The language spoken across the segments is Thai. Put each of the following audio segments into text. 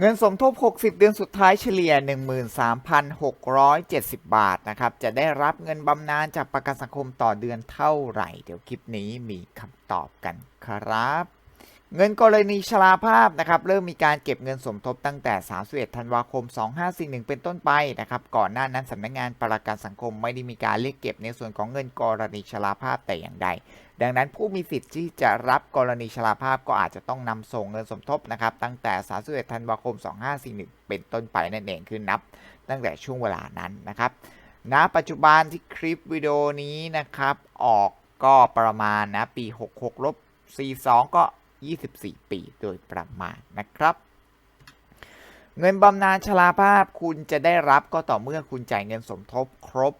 เงินสมทบ 60 เดือนสุดท้ายเฉลี่ย 13,670 บาทนะครับ จะได้รับเงินบำนาญจากประกันสังคมต่อเดือนเท่าไหร่ เดี๋ยวคลิปนี้มีคำตอบกันครับ เงินกรณีชราภาพนะครับเริ่มมีการเก็บเงินสมทบตั้งแต่ 31 ธันวาคม 2541 เป็นต้นไปนะครับก่อนหน้านั้นสำนักงานประกันสังคมไม่ได้มีการเรียกเก็บในส่วนของเงินกรณีชราภาพแต่อย่างใด ดังนั้นผู้มีสิทธิ์ที่จะรับกรณีชราภาพก็อาจจะต้องนำส่งเงินสมทบนะครับตั้งแต่ 31 ธันวาคม 2541 เป็นต้นไปนั่นเองคือนับ ตั้งแต่ช่วงเวลานั้นนะครับณปัจจุบันที่คลิปวิดีโอนี้นะครับออกก็ประมาณนะปี 66ลบ42 ก็ 24 ปีโดยประมาณนะครับ เงินบำนาญชราภาพคุณจะได้รับก็ต่อเมื่อคุณจ่ายเงินสมทบครบ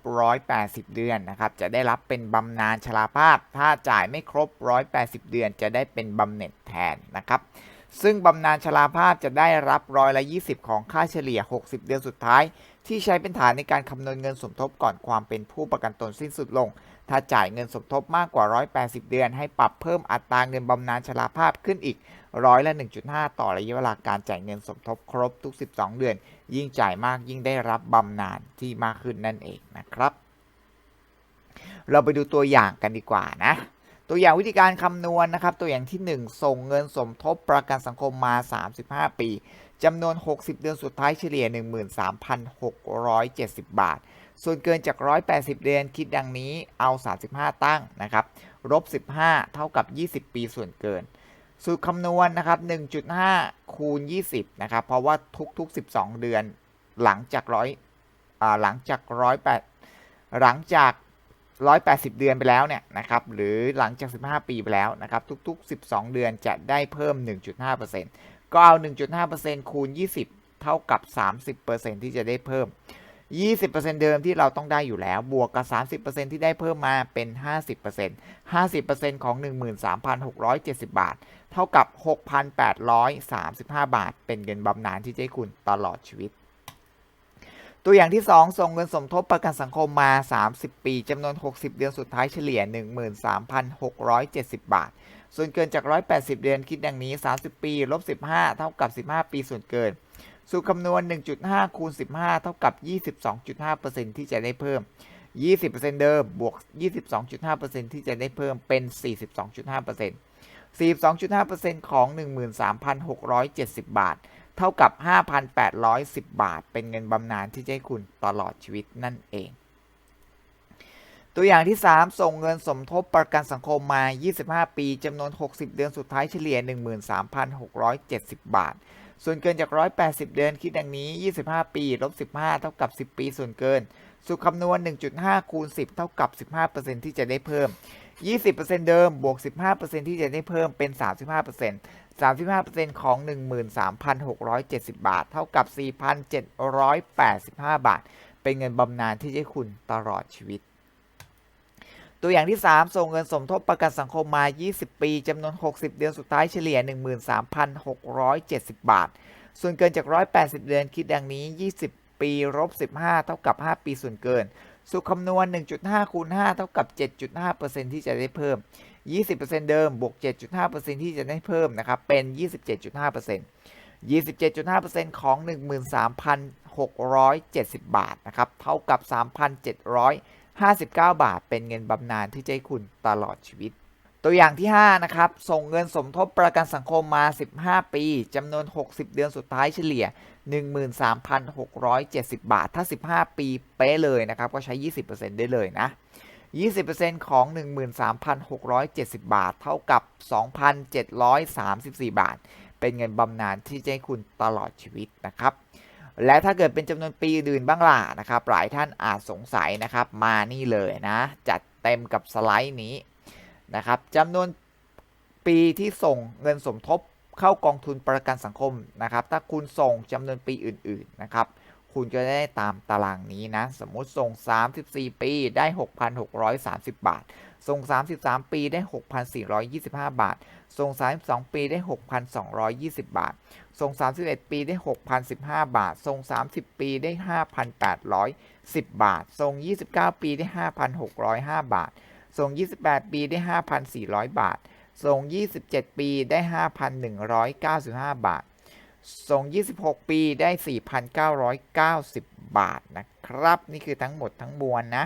180 เดือนนะครับ จะได้รับเป็นบำนาญชราภาพ ถ้าจ่ายไม่ครบ 180 เดือน จะได้เป็นบำเหน็จแทนนะครับ ซึ่งบำนาญชราภาพจะได้รับร้อยละ 20 ของค่าเฉลี่ย 60 เดือนสุดท้าย ที่ใช้เป็นฐานในการคำนวณเงินสมทบก่อนความเป็นผู้ประกันตนสิ้นสุดลง ถ้าจ่ายเงินสมทบมากกว่า 180 เดือน ให้ปรับเพิ่มอัตราเงินบำนาญชราภาพขึ้นอีกร้อยละ 1.5 ต่อระยะเวลาการจ่ายเงินสมทบครบทุก 12 เดือน ยิ่งจ่ายมากยิ่งได้รับบำนาญที่มากขึ้นนั่นเองนะครับ เราไปดูตัวอย่างกันดีกว่านะ ตัวอย่างวิธีการคำนวณนะครับ ตัวอย่างที่ 1 ส่งเงินสมทบประกันสังคมมา 35 ปีจำนวน 60 เดือนสุดท้ายเฉลี่ย 13,670 บาท ส่วนเกินจาก 180 เดือนคิดดังนี้เอา 35 ตั้งนะครับลบ15 เท่ากับ 20 ปีส่วนเกิน สูตรคำนวณนะครับ 1.5 คูณ 20 นะครับ เพราะว่าทุกๆ 12 เดือนหลังจากร้อยหลังจากร้อยแปดหลังจาก 180 เดือนไปแล้วเนี่ยนะครับหรือหลังจาก 15 ปีไปแล้วนะครับทุก ๆ 12 เดือนจะได้เพิ่ม 1.5%ก็เอา 1.5%คูณ 20 เท่ากับ 30%ที่จะได้เพิ่ม 20%เดิมที่เราต้องได้อยู่แล้ว บวกกับ 30%ที่ได้เพิ่มมาเป็น 50% 50%ของ 13,670 บาท เท่ากับ 6,835 บาท เป็นเงินบำนาญที่จะให้คุณตลอดชีวิต ตัวอย่างที่ 2 ส่งเงินสมทบประกันสังคมมา 30 ปีจำนวน 60 เดือนสุดท้ายเฉลี่ย 13,670 บาท ส่วนเกินจาก 180 เดือนคิดดังนี้ 30 ปีลบ15 เท่ากับ 15 ปีส่วนเกิน สูตรคำนวณ 1.5 คูณ 15 เท่ากับ 22.5%ที่จะได้เพิ่ม 20%เดิมบวก 22.5%ที่จะได้เพิ่มเป็น 42.5% 42.5%ของ 13,670 บาท เท่ากับ 5,810 บาท เป็นเงินบำนาญที่จะให้คุณตลอดชีวิตนั่นเอง ตัวอย่างที่ 3 ส่งเงินสมทบประกันสังคมมา 25 ปีจำนวน 60 เดือนสุดท้ายเฉลี่ย 13,670 บาท ส่วนเกินจาก 180 เดือนคิดดังนี้ 25 ปีลบ15 เท่ากับ 10 ปีส่วนเกิน สูตรคำนวณ 1.5 คูณ 10 เท่ากับ 15%ที่จะได้เพิ่ม 20%เดิมบวก 15%ที่จะได้เพิ่มเป็น 35% 35%ของ 13,670 บาท เท่ากับ 4,785 บาท เป็นเงินบำนาญที่จะให้คุณตลอดชีวิต ตัวอย่างที่ 3 ส่งเงินสมทบประกันสังคมมา 20 ปีจำนวน 60 เดือนสุดท้ายเฉลี่ย 13,670 บาท ส่วนเกินจาก 180 เดือนคิดดังนี้ 20 ปีลบ15 เท่ากับ 5 ปีส่วนเกิน สูตรคำนวณ 1.5 คูณ 5 เท่ากับ 7.5%ที่จะได้เพิ่ม 20%เดิม บวก 7.5%ที่จะได้เพิ่มนะครับ เป็น 27.5% 27.5%ของ 13,670 บาทนะครับ เท่ากับ 3,759 บาท เป็นเงินบำนาญที่จะให้คุณตลอดชีวิต ตัวอย่างที่ 5 นะครับ ส่งเงินสมทบประกันสังคมมา 15 ปีจำนวน 60 เดือนสุดท้ายเฉลี่ย 13,670 บาท ถ้า 15 ปีเป๊ะเลยนะครับ ก็ใช้ 20%ได้เลยนะ 20%ของ 13,670 บาท เท่ากับ 2,734 บาท เป็นเงินบำนาญที่จะให้คุณตลอดชีวิตนะครับ และถ้าเกิดเป็นจำนวนปีอื่นบ้างล่ะนะครับ หลายท่านอาจสงสัยนะครับ มานี่เลยนะ จัดเต็มกับสไลด์นี้ นะครับจำนวนปีที่ส่งเงินสมทบเข้ากองทุนประกันสังคมนะครับ ถ้าคุณส่งจำนวนปีอื่นๆนะครับ คุณก็ได้ตามตารางนี้นะ สมมุติส่ง 34 ปีได้ 6,630 บาท ส่ง 33 ปีได้ 6,425 บาท ส่ง 32 ปีได้ 6,220 บาท ส่ง 31 ปีได้ 6,015 บาท ส่ง 30 ปีได้ 5,810 บาท ส่ง 29 ปีได้ 5,605 บาท ส่ง 28 ปีได้ 5,400 บาท ส่ง 27 ปีได้ 5,195 บาท ส่ง 26 ปีได้ 4,990 บาทนะครับ นี่คือทั้งหมดทั้งมวลนะ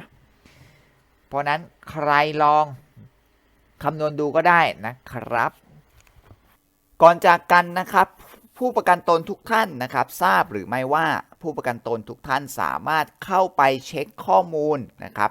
เพราะนั้นใครลองคำนวณดูก็ได้นะครับ ก่อนจากกันนะครับ ผู้ประกันตนทุกท่านนะครับ ทราบหรือไม่ว่าผู้ประกันตนทุกท่านสามารถเข้าไปเช็คข้อมูลนะครับ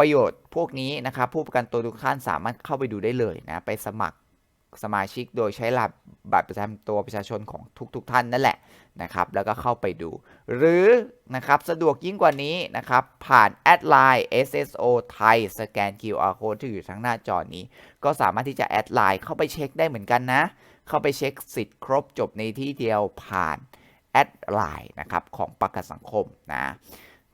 ประโยชน์พวกนี้นะครับผู้ประกันตัวทุกท่านสามารถเข้าไปดูได้เลยนะไปสมัครสมาชิกโดยใช้หลักบัตรประจำตัวประชาชนของทุกๆทท่านนั่นแหละนะครับ แล้วก็เข้าไปดู หรือนะครับสะดวกยิ่งกว่านี้นะครับ ผ่านแอดไลน์ SSO ไทยสแกน QR code ที่อยู่ทั้งหน้าจอนี้ ก็สามารถที่จะแอดไลน์เข้าไปเช็คได้เหมือนกันนะ เข้าไปเช็คสิทธิ์ครบจบในที่เดียวผ่านแอดไลน์นะครับของประกันสังคมนะ